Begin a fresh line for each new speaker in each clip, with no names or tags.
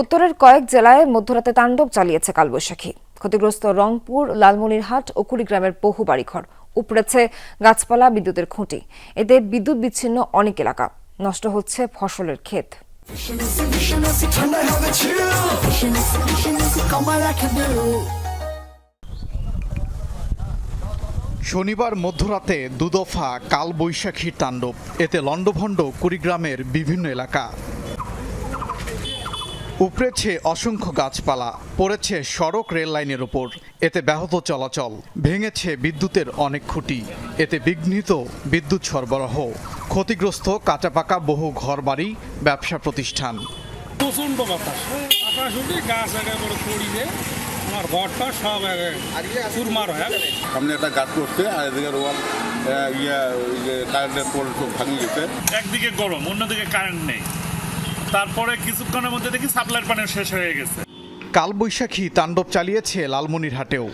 উত্তরের কয়েক জেলায় মধ্যরাতে তাণ্ডব চালিয়েছে কালবৈশাখী। ক্ষতিগ্রস্ত রংপুর, লালমনিরহাট ও কুড়িগ্রামের বহু বাড়িঘর। উপড়েছে গাছপালা, বিদ্যুতের খুঁটি। এতে বিদ্যুৎ বিচ্ছিন্ন অনেক এলাকা। নষ্ট হচ্ছে ফসলের ক্ষেত।
শনিবার মধ্যরাতে দুদফা কালবৈশাখীর তাণ্ডব। এতে লণ্ডভণ্ড কুড়িগ্রামের বিভিন্ন এলাকা। উপড়েছে অসংখ্য গাছপালা পড়েছে সড়ক রেল লাইনের ওপর এতে ব্যাহত চলাচল ভেঙেছে বিদ্যুতের অনেক খুঁটি। এতে বিঘ্নিত বিদ্যুৎ সরবরাহ ক্ষতিগ্রস্ত কাঁচাপাকা বহু ঘরবাড়ি ব্যবসা প্রতিষ্ঠান।
প্রচণ্ড বাতাস। বাতাস উঠে গাছ একেবারে পড়িয়ে আমার ঘরটা সব চুরমার হয়ে।
সামনে একটা গাছ করছে আর এদিকে রোয়াল ইয়ে কারেন্টের পোল ভাঙিয়ে গেছে।
একদিকে গরম অন্যদিকে কারেন্ট নেই। তারপরে কিছুক্ষণের মধ্যে দেখি সাপ্লাইয়ের পানি শেষ হয়ে গেছে।
কালবৈশাখী তাণ্ডব চালিয়েছে লালমনিরহাটেও।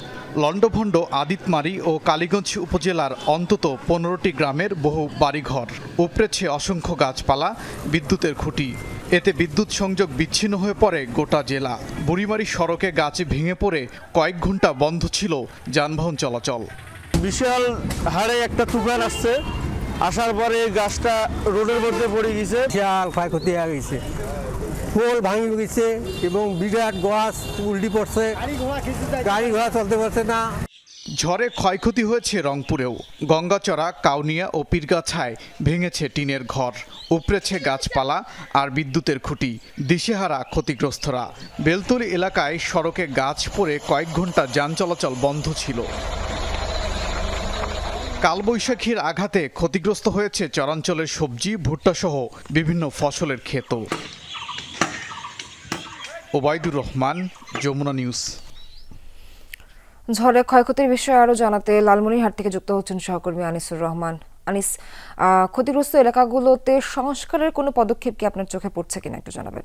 লণ্ডভণ্ড আদিতমারি ও কালীগঞ্জ উপজেলার অন্তত পনেরোটি গ্রামের বহু বাড়িঘর। উপড়েছে অসংখ্য গাছপালা বিদ্যুতের খুঁটি। এতে বিদ্যুৎ সংযোগ বিচ্ছিন্ন হয়ে পড়ে গোটা জেলা। বুড়িমারি সড়কে গাছ ভেঙে পড়ে কয়েক ঘণ্টা বন্ধ ছিল যানবাহন চলাচল।
বিশাল হারে একটা তুফান আসছে। আসার পরে গাছটা রোডের মধ্যে পড়ে গেছে।
বিশাল ক্ষয়ক্ষতি হয়ে গেছে। পোল ভাঙি গেছে এবং বিরাট গাছ উল্টি পড়ছে। গাড়ি ঘোড়া চলতে পারছে না।
ঝড়ে ক্ষয়ক্ষতি হয়েছে রংপুরেও। গঙ্গাচড়া কাউনিয়া ও পীরগাছায় ভেঙেছে টিনের ঘর উপড়েছে গাছপালা আর বিদ্যুতের খুঁটি। দিশেহারা ক্ষতিগ্রস্তরা। বেলতলি এলাকায় সড়কে গাছ পড়ে কয়েক ঘণ্টা যান চলাচল বন্ধ ছিল। কালবৈশাখীর আঘাতে ক্ষতিগ্রস্ত হয়েছে চরাঞ্চলের সবজি ভুট্টা সহ বিভিন্ন ফসলের ক্ষেত। ওবায়দুর রহমান যমুনা নিউজ।
ঝড়ে ক্ষয়ক্ষতির বিষয়ে আরও জানাতে লালমনিরহাট থেকে যুক্ত হচ্ছেন সহকর্মী আনিসুর রহমান। আনিস ক্ষতিগ্রস্ত এলাকাগুলোতে সংস্কারের কোনো পদক্ষেপ কি আপনার চোখে পড়ছে কিনা একটু জানাবেন।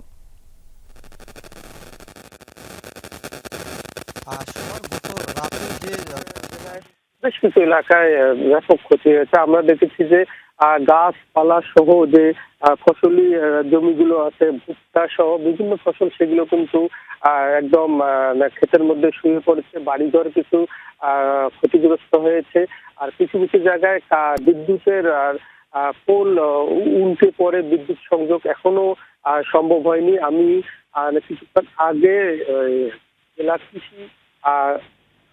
বেশ কিছু এলাকায় ব্যাপক ক্ষতি হয়েছে। আমরা দেখেছি যে গাছপালা সহ যে ফসলি জমিগুলো আছে, ভুট্টা সহ বিভিন্ন ফসল, সেগুলো কিন্তু একদম ক্ষেতের মধ্যে শুয়ে পড়েছে। বাড়িঘর কিছু ক্ষতিগ্রস্ত হয়েছে। আর কিছু কিছু জায়গায় বিদ্যুতের আর পোল উল্টে পড়ে বিদ্যুৎ সংযোগ এখনও সম্ভব হয়নি। আমি কিছুক্ষণ আগে জেলা কৃষি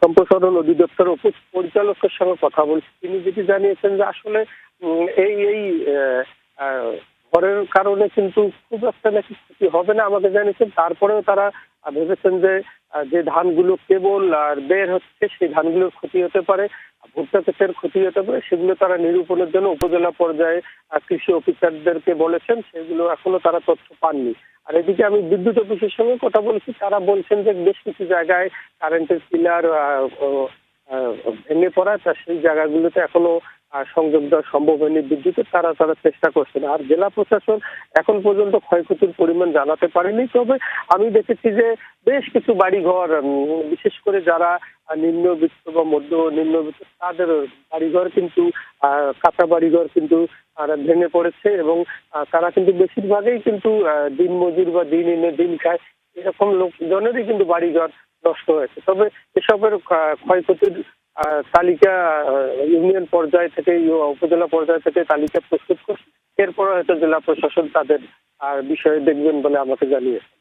সম্প্রসারণ অধিদপ্তর পরিচালকের সঙ্গে কথা বলছি। তিনি যেটি জানিয়েছেন যে আসলে এই এই ঝড়ের কারণে কিন্তু খুব একটা নাকি ক্ষতি হবে না আমাকে জানিয়েছেন। তারপরেও তারা ভেবেছেন যে যে ধানগুলো কেবল আর বের হচ্ছে, সেই ধানগুলোর ক্ষতি হতে পারে। ভুট্টা ক্ষেতের ক্ষতি হতে পারে, সেগুলো তারা নিরূপণের জন্য উপজেলা পর্যায়ে কৃষি অফিসারদেরকে বলেছেন, সেগুলো এখনও তারা তথ্য পাননি। আর এদিকে আমি বিদ্যুৎ অফিসের সঙ্গে কথা বলছি, তারা বলছেন যে বেশ কিছু জায়গায় কারেন্টের পিলার ভেঙে পড়া, তা সেই জায়গাগুলোতে এখনও সংযোগ দেওয়া সম্ভব হয়নি বিদ্যুতের তারা তারা চেষ্টা করছেন। আর জেলা প্রশাসন এখন পর্যন্ত ক্ষয়ক্ষতির পরিমাণ জানাতে পারেনি। তবে আমি দেখেছি যে বেশ কিছু বাড়িঘর বিশেষ করে যারা নিম্নবিত্ত বা মধ্য নিম্নবিত্ত তাদের বাড়িঘর কিন্তু কাঁচা বাড়িঘর কিন্তু আর ভেঙে পড়েছে এবং তারা কিন্তু বেশিরভাগই কিন্তু আহ, দিনমজুর বা দিন এনে দিন খায়। এরকম লোকজনেরই কিন্তু বাড়িঘর নষ্ট হয়েছে। তবে এসবের ক্ষয়ক্ষতির তালিকা ইউনিয়ন পর্যায় থেকে উপজেলা পর্যায় থেকে তালিকা প্রস্তুত করছে এরপর হয়তো জেলা প্রশাসন তাদের বিষয়ে দেখবেন বলে আমাকে জানিয়েছে।